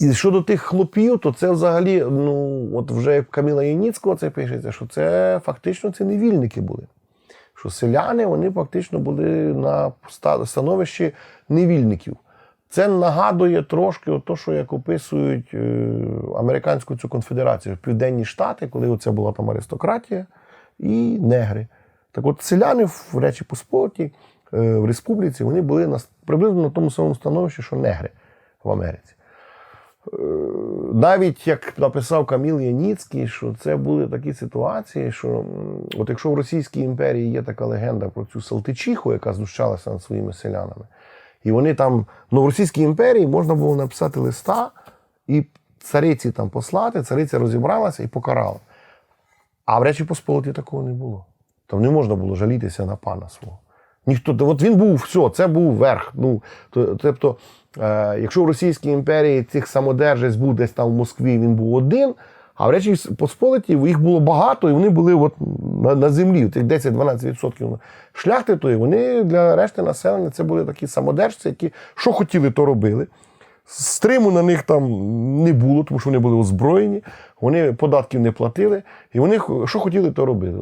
І щодо тих хлопів, то це взагалі, ну, от вже як Каміла Яніцького це пишеться, що це фактично це невільники були. Що селяни вони фактично були на становищі невільників. Це нагадує трошки от то, що як описують е, американську цю конфедерацію, Південні Штати, коли оце була там аристократія і негри. Так от селяни в Речі Посполитій, е, в республіці, вони були на, приблизно на тому самому становищі, що негри в Америці. Е, Навіть як написав Каміл Яніцький, що це були такі ситуації, що от якщо в Російській імперії є така легенда про цю Салтичиху, яка знущалася над своїми селянами, і вони там, ну в Російській імперії можна було написати листа і цариці там послати, цариця розібралася і покарала. А в Речі Посполитій такого не було. Там не можна було жалітися на пана свого. Ніхто, от він був все, це був верх. Ну, тобто, якщо в Російській імперії цих самодержець був десь там в Москві, він був один, а в Речі Посполитій їх було багато, і вони були от на, на землі. Тих 10-12% шляхти тої, вони для решти населення це були такі самодержці, які що хотіли, то робили. Стриму на них там не було, тому що вони були озброєні, вони податків не платили, і вони що хотіли, то робили.